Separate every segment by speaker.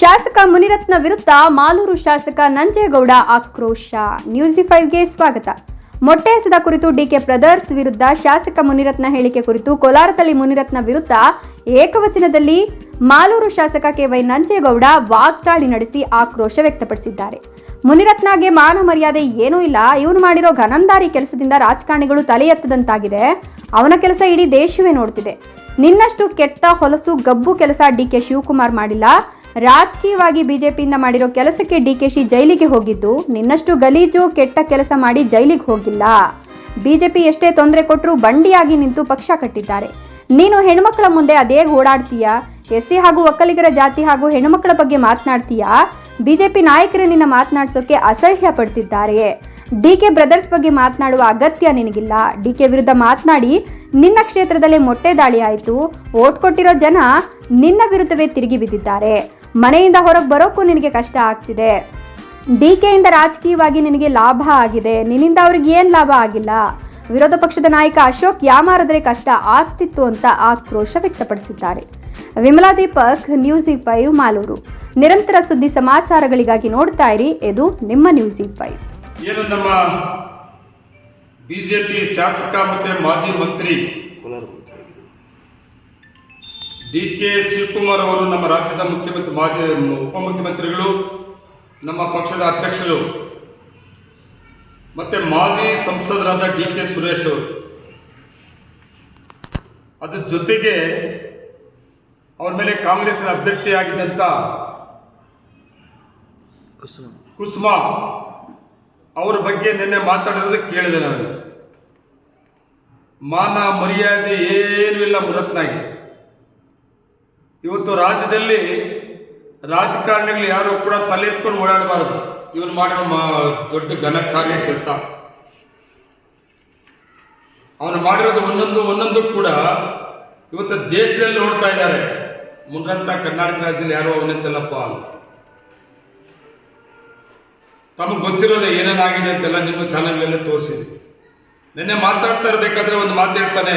Speaker 1: ಶಾಸಕ ಮುನಿರತ್ನ ವಿರುದ್ಧ ಮಾಲೂರು ಶಾಸಕ ನಂಜೇಗೌಡ ಆಕ್ರೋಶ. ನ್ಯೂಸಿ ಫೈವ್ಗೆ ಸ್ವಾಗತ. ಮೊಟ್ಟೆ ಎಸೆದ ಕುರಿತು ಡಿಕೆ ಬ್ರದರ್ಸ್ ವಿರುದ್ಧ ಶಾಸಕ ಮುನಿರತ್ನ ಹೇಳಿಕೆ ಕುರಿತು ಕೋಲಾರದಲ್ಲಿ ಮುನಿರತ್ನ ವಿರುದ್ಧ ಏಕವಚನದಲ್ಲಿ ಮಾಲೂರು ಶಾಸಕ ಕೆವೈ ನಂಜೇಗೌಡ ವಾಗ್ದಾಳಿ ನಡೆಸಿ ಆಕ್ರೋಶ ವ್ಯಕ್ತಪಡಿಸಿದ್ದಾರೆ. ಮುನಿರತ್ನಗೆ ಮಾನ ಮರ್ಯಾದೆ ಏನೂ ಇಲ್ಲ. ಇವನು ಮಾಡಿರೋ ಘನಂದಾರಿ ಕೆಲಸದಿಂದ ರಾಜಕಾರಣಿಗಳು ತಲೆ ಎತ್ತದಂತಾಗಿದೆ. ಅವನ ಕೆಲಸ ಇಡೀ ದೇಶವೇ ನೋಡ್ತಿದೆ. ನಿನ್ನಷ್ಟು ಕೆಟ್ಟ ಹೊಲಸು ಗಬ್ಬು ಕೆಲಸ ಡಿ ಕೆ ಶಿವಕುಮಾರ್ ಮಾಡಿಲ್ಲ. ರಾಜಕೀಯವಾಗಿ ಬಿಜೆಪಿಯಿಂದ ಮಾಡಿರೋ ಕೆಲಸಕ್ಕೆ ಡಿ ಕೆ ಶಿ ಜೈಲಿಗೆ ಹೋಗಿದ್ದು, ನಿನ್ನಷ್ಟು ಗಲೀಜು, ಕೆಟ್ಟ ಕೆಲಸ ಮಾಡಿ ಜೈಲಿಗೆ ಹೋಗಿಲ್ಲ. ಬಿಜೆಪಿ ಎಷ್ಟೇ ತೊಂದರೆ ಕೊಟ್ಟರೂ ಬಂಡಿಯಾಗಿ ನಿಂತು ಪಕ್ಷ ಕಟ್ಟಿದ್ದಾರೆ. ನೀನು ಹೆಣ್ಮಕ್ಳ ಮುಂದೆ ಅದೇ ಓಡಾಡ್ತೀಯಾ? ಎಸ್ ಸಿ ಹಾಗೂ ಒಕ್ಕಲಿಗರ ಜಾತಿ ಹಾಗೂ ಹೆಣ್ಮಕ್ಳ ಬಗ್ಗೆ ಮಾತನಾಡ್ತೀಯಾ? ಬಿಜೆಪಿ ನಾಯಕರು ನಿನ್ನ ಮಾತನಾಡಿಸೋಕೆ ಅಸಹ್ಯ ಪಡ್ತಿದ್ದಾರೆ. ಡಿ ಕೆ ಬ್ರದರ್ಸ್ ಬಗ್ಗೆ ಮಾತನಾಡುವ ಅಗತ್ಯ ನಿನಗಿಲ್ಲ. ಡಿ ಕೆ ವಿರುದ್ಧ ಮಾತನಾಡಿ, ನಿನ್ನ ಕ್ಷೇತ್ರದಲ್ಲೇ ಮೊಟ್ಟೆ ದಾಳಿ ಆಯಿತು. ಓಟ್ ಕೊಟ್ಟಿರೋ ಜನ ನಿನ್ನ ವಿರುದ್ಧವೇ ತಿರುಗಿ ಬಿದ್ದಿದ್ದಾರೆ. ಮನೆಯಿಂದ ಹೊರಗೆ ಬರೋಕ್ಕೂ ನಿನಗೆ ಕಷ್ಟ ಆಗ್ತಿದೆ. ಡಿ ಕೆಯಿಂದ ರಾಜಕೀಯವಾಗಿ ನಿನಗೆ ಲಾಭ ಆಗಿದೆ. ನಿನ್ನಿಂದ ಅವ್ರಿಗೆ ಏನು ಲಾಭ ಆಗಿಲ್ಲ? ವಿರೋಧ ಪಕ್ಷದ ನಾಯಕ ಅಶೋಕ್ ಯಾಮಾರದ್ರೆ ಕಷ್ಟ ಆಗ್ತಿತ್ತು ಅಂತ ಆಕ್ರೋಶ ವ್ಯಕ್ತಪಡಿಸಿದ್ದಾರೆ. Vimala Deepak news E five Malur. ನಿರಂತರ ಸುದ್ದಿ ಸಮಾಚಾರಗಳಿಗಾಗಿ ನೋಡ್ತಾ ಇರಿ. ಇದು ನಿಮ್ಮ ನ್ಯೂಸ್ ಈ ಫೈವ್
Speaker 2: ಏನು ನಮ್ಮ ಬಿಜೆಪಿ ಶಾಸಕ ಮತ್ತೆ ಮಾಜಿ ಮಂತ್ರಿ. ಡಿ ಕೆ ಶಿವಕುಮಾರ್ ಅವರು ನಮ್ಮ ರಾಜ್ಯದ ಮುಖ್ಯಮಂತ್ರಿ, ಮಾಜಿ ಉಪಮುಖ್ಯಮಂತ್ರಿಗಳು, ನಮ್ಮ ಪಕ್ಷದ ಅಧ್ಯಕ್ಷರು, ಮತ್ತೆ ಮಾಜಿ ಸಂಸದರಾದ ಡಿ ಕೆ ಸುರೇಶ್ ಅವರು. ಅದ್ರ ಜೊತೆಗೆ ಅವ್ರ ಮೇಲೆ ಕಾಂಗ್ರೆಸ್ನ ಅಭ್ಯರ್ಥಿಯಾಗಿದ್ದಂಥ ಕುಸುಮಾ ಅವರ ಬಗ್ಗೆ ನಿನ್ನೆ ಮಾತಾಡಿರೋದು ಕೇಳಿದೆ ನಾನು. ಮಾನ ಮರ್ಯಾದೆ ಏನೂ ಇಲ್ಲ ಮುರತ್ನಾಗೆ. ಇವತ್ತು ರಾಜ್ಯದಲ್ಲಿ ರಾಜಕಾರಣಿಗಳು ಯಾರು ಕೂಡ ತಲೆ ಎತ್ಕೊಂಡು ಓಡಾಡಬಾರದು. ಇವನು ಮಾಡಿರೋ ದೊಡ್ಡ ಘನ ಕಾರ್ಯ ಕೆಲಸ. ಅವನು ಮಾಡಿರೋದು ಒಂದೊಂದು ಒಂದೊಂದು ಕೂಡ ಇವತ್ತು ದೇಶದಲ್ಲಿ ನೋಡ್ತಾ ಇದ್ದಾರೆ. ಮುಂದಂತ ಕರ್ನಾಟಕ ರಾಜ್ಯದಲ್ಲಿ ಯಾರೋ ಅವನಿಂತಲ್ಲಪ್ಪ ಅಂತ. ತಮಗೆ ಗೊತ್ತಿರೋದು ಏನೇನಾಗಿದೆ ಅಂತೆಲ್ಲ ನಿಮ್ಮ ಚಾನಲ್ ಮೇಲೆ ತೋರಿಸಿದೆ ನಿನ್ನೆ ಮಾತಾಡ್ತಾ ಇರಬೇಕಾದ್ರೆ ಒಂದು ಮಾತು ಹೇಳ್ತಾನೆ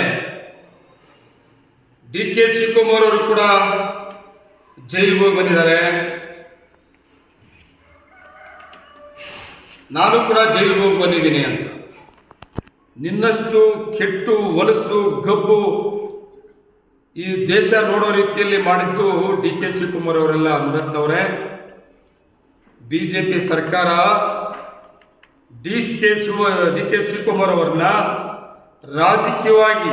Speaker 2: ಡಿ ಕೆ ಶಿವಕುಮಾರ್ ಅವರು ಕೂಡ ಜೈಲಿಗೆ ಹೋಗಿ ಬಂದಿದ್ದಾರೆ. ನಾನು ಕೂಡ ಜೈಲಿಗೆ ಹೋಗಿ ಬಂದಿದ್ದೀನಿ ಅಂತ. ನಿನ್ನಷ್ಟು ಕೆಟ್ಟು ಹೊಲಸು ಗಬ್ಬು ಈ ದೇಶ ನೋಡೋ ರೀತಿಯಲ್ಲಿ ಮಾಡಿದ್ದು ಡಿ ಕೆ ಶಿವಕುಮಾರ್ ಅವರೆಲ್ಲ ಮುರತ್ನವರೇ ಬಿಜೆಪಿ ಸರ್ಕಾರ D K Shiva, D K Shivakumar ಅವ್ರನ್ನ ರಾಜಕೀಯವಾಗಿ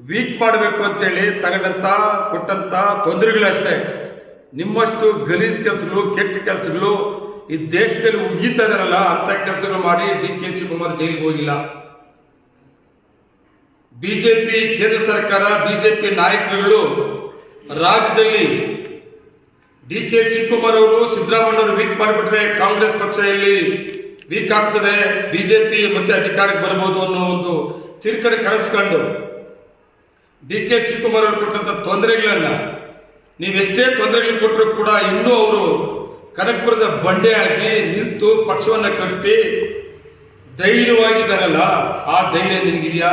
Speaker 2: ವೀಕ್ ಮಾಡಬೇಕು ಅಂತೇಳಿ ತಗೊಂಡಂತ, ಕೊಟ್ಟಂತ ತೊಂದರೆಗಳಷ್ಟೇ ನಿಮ್ಮಷ್ಟು ಗಲೀಜ್ ಕೆಲಸಗಳು, ಕೆಟ್ಟ ಕೆಲಸಗಳು ಈ ದೇಶದಲ್ಲಿ ಉಗ್ಗಿತಾ ಇದಾರಲ್ಲ ಅಂತ ಕೆಲಸಗಳು ಮಾಡಿ ಡಿ ಕೆ ಶಿವಕುಮಾರ್ ಜೈಲಿಗೆ ಹೋಗಿಲ್ಲ. ಬಿಜೆಪಿ, ಕೇಂದ್ರ ಸರ್ಕಾರ, ಬಿಜೆಪಿ ನಾಯಕರುಗಳು ರಾಜ್ಯದಲ್ಲಿ ಡಿ ಕೆ ಶಿವಕುಮಾರ್ ಅವರು ಸಿದ್ದರಾಮಯ್ಯ ಅವರು ವೀಕ್ ಮಾಡಿಬಿಟ್ರೆ ಕಾಂಗ್ರೆಸ್ ಪಕ್ಷ ಇಲ್ಲಿ ವೀಕ್ ಆಗ್ತದೆ, ಬಿಜೆಪಿ ಮತ್ತೆ ಅಧಿಕಾರಕ್ಕೆ ಬರ್ಬೋದು ಅನ್ನೋ ಒಂದು ತಿರುಕನೆ ಕಳಿಸ್ಕೊಂಡು ಡಿ ಕೆ ಶಿವಕುಮಾರ್ ಅವರು ಕೊಟ್ಟಂತ ತೊಂದರೆಗಳನ್ನ ನೀವೆಷ್ಟೇ ತೊಂದರೆಗಳು ಕೊಟ್ಟರು ಕೂಡ ಇನ್ನೂ ಅವರು ಕನಕಪುರದ ಬಂಡೆ ಹಾಕಿ ನಿಂತು ಪಕ್ಷವನ್ನ ಕಟ್ಟಿ ಧೈರ್ಯವಾಗಿದ್ದಾರಲ್ಲ ಆ ಧೈರ್ಯ ನಿನಗಿದೆಯಾ?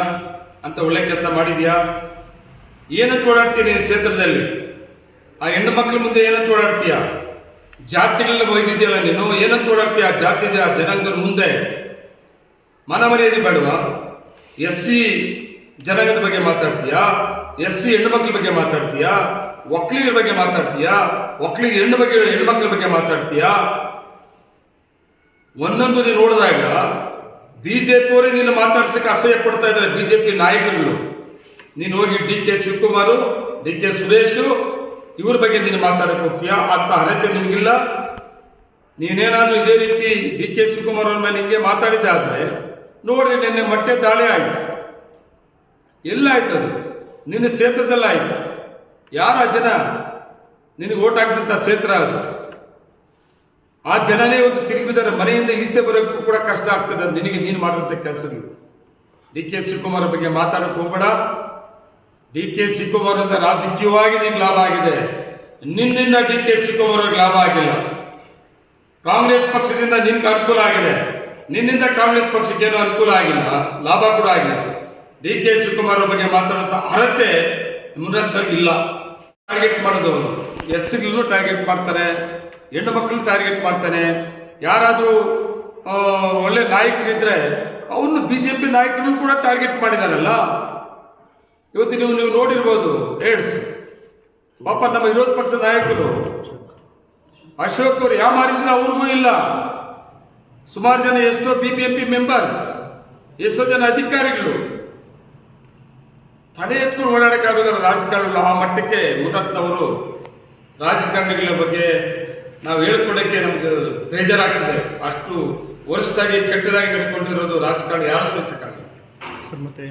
Speaker 2: ಅಂತ ಒಳ್ಳೆ ಕೆಲಸ ಮಾಡಿದ್ಯಾ? ಏನಂತ ಓಡಾಡ್ತೀಯ ನೀನು ಕ್ಷೇತ್ರದಲ್ಲಿ? ಆ ಹೆಣ್ಣು ಮಕ್ಕಳ ಮುಂದೆ ಏನಂತ ಓಡಾಡ್ತೀಯ? ಜಾತಿಗಳಲ್ಲಿ ಒಯ್ದಿದ್ಯಲ್ಲ ನೀನು? ಏನಂತ ಓಡಾಡ್ತೀಯ? ಆ ಜಾತಿ ಜನಾಂಗದ ಮುಂದೆ? ಮನ ಮರ್ಯಾದೆ ಬೇಡವಾ? ಎಸ್ ಸಿ ಜನಾಂಗದ ಬಗ್ಗೆ ಮಾತಾಡ್ತೀಯಾ? ಎಸ್ ಸಿ ಹೆಣ್ಣು ಮಕ್ಕಳ ಬಗ್ಗೆ ಮಾತಾಡ್ತೀಯಾ? ಒಕ್ಕಲಿಗರ ಬಗ್ಗೆ ಮಾತಾಡ್ತೀಯಾ? ಒಕ್ಕಲಿಗ ಹೆಣ್ಣು ಬಗ್ಗೆ ಹೆಣ್ಮಕ್ಳ ಬಗ್ಗೆ ಮಾತಾಡ್ತೀಯಾ? ಒಂದೊಂದು ನೀನು ನೋಡಿದಾಗ ಬಿಜೆಪಿ ಅವರೇ ನೀನು ಮಾತಾಡ್ಸಕ್ಕೆ ಅಸಹ್ಯ ಪಡ್ತಾ ಇದ್ದಾರೆ, ಬಿಜೆಪಿ ನಾಯಕರುಗಳು. ನೀನು ಹೋಗಿ D K Shivakumar, D K Suresh, ಇವ್ರ ಬಗ್ಗೆ ನೀನು ಮಾತಾಡಕ್ಕೆ ಹೋಗ್ತೀಯಾ? ಅಂತ ಅರ್ಹತೆ ನಿಮಗಿಲ್ಲ ನೀನೇನಾದ್ರೂ ಇದೇ ರೀತಿ ಡಿ ಕೆ ಶಿವಕುಮಾರ್ ಅವ್ರ ಮೇಲೆ ಹಿಂಗೆ ಮಾತಾಡಿದ್ದೆ ಆದರೆ ನೋಡಿ ನಿನ್ನೆ ಮೊಟ್ಟೆ ದಾಳಿ ಆಯ್ತು. ಎಲ್ಲಾಯ್ತು ಅದು? ನಿನ್ನ ಕ್ಷೇತ್ರದಲ್ಲ ಆಯ್ತು. ಯಾರ ಜನ ನಿನಗೆ ಓಟ್ ಹಾಕಿದಂಥ ಕ್ಷೇತ್ರ ಅದು. ಆ ಜನನೇ ಇವತ್ತು ತಿರುಗಿದ್ದಾರೆ ಮನೆಯಿಂದ ಈಸೆ ಬರೋಕ್ಕೂ ಕೂಡ ಕಷ್ಟ ಆಗ್ತದೆ. ನಿನಗೆ ನೀನು ಮಾಡುವಂಥ ಕೆಲಸಗಳು. ಡಿ ಕೆ ಶಿವಕುಮಾರ್ ಬಗ್ಗೆ ಮಾತಾಡೋಕೆ ಹೋಗಬೇಡ. ಡಿ ಕೆ ಶಿವಕುಮಾರ್ ಅಂತ ರಾಜಕೀಯವಾಗಿ ನಿನ್ಗೆ ಲಾಭ ಆಗಿದೆ. ನಿನ್ನಿಂದ ಡಿ ಕೆ ಶಿವಕುಮಾರ್ ಅವ್ರಿಗೆ ಲಾಭ ಆಗಿಲ್ಲ. ಕಾಂಗ್ರೆಸ್ ಪಕ್ಷದಿಂದ ನಿನ್ಗೆ ಅನುಕೂಲ ಆಗಿದೆ. ನಿನ್ನಿಂದ ಕಾಂಗ್ರೆಸ್ ಪಕ್ಷಕ್ಕೆ ಏನೂ ಅನುಕೂಲ ಆಗಿಲ್ಲ. ಲಾಭ ಕೂಡ ಆಗಿಲ್ಲ. ಡಿ ಕೆ ಶಿವಕುಮಾರ್ ಬಗ್ಗೆ ಮಾತಾಡುವಂತ ಅರ್ಹತೆ ಮುನ್ನತ್ತ ಇಲ್ಲ. ಟಾರ್ಗೆಟ್ ಮಾಡೋದು ಎಸ್ಸಿಗಳನ್ನು ಟಾರ್ಗೆಟ್ ಮಾಡ್ತಾರೆ, ಹೆಣ್ಣು ಮಕ್ಕಳನ್ನ ಟಾರ್ಗೆಟ್ ಮಾಡ್ತಾನೆ. ಯಾರಾದರೂ ಒಳ್ಳೆ ನಾಯಕರಿದ್ರೆ ಅವನು ಬಿ ಜೆ ಪಿ ನಾಯಕರು ಕೂಡ ಟಾರ್ಗೆಟ್ ಮಾಡಿದಾರಲ್ಲ? ಇವತ್ತು ನೀವು ನೀವು ನೋಡಿರ್ಬೋದು ಏಡ್ಸ್ ಪಾಪ ನಮ್ಮ ವಿರೋಧ ಪಕ್ಷದ ನಾಯಕರು. ಅಶೋಕ್ ಅವರು ಯಾವ ಮಾರಿದ್ರೆ ಅವ್ರಿಗೂ ಇಲ್ಲ. ಸುಮಾರು ಜನ ಎಷ್ಟೋ B B M P members ಎಷ್ಟೋ ಜನ ಅಧಿಕಾರಿಗಳು. ತಲೆ ಎತ್ಕೊಂಡು ಓಡಾಡೋಕ್ಕಾಗೋದಿಲ್ಲ ರಾಜಕಾರಣಿಗಳು ಆ ಮಟ್ಟಕ್ಕೆ ಮುಟ್ಟತ್ತವರು ರಾಜಕಾರಣಿಗಳ ಬಗ್ಗೆ ನಾವು ಹೇಳ್ಕೊಡಕ್ಕೆ ನಮ್ಗೆ ಬೇಜಾರಾಗ್ತದೆ. ಅಷ್ಟು ವರ್ಷದಾಗಿ ಕೆಟ್ಟದಾಗಿ ನಡ್ಕೊಂಡಿರೋದು ರಾಜಕಾರಣ ಯಾರು
Speaker 3: ಮತ್ತೆ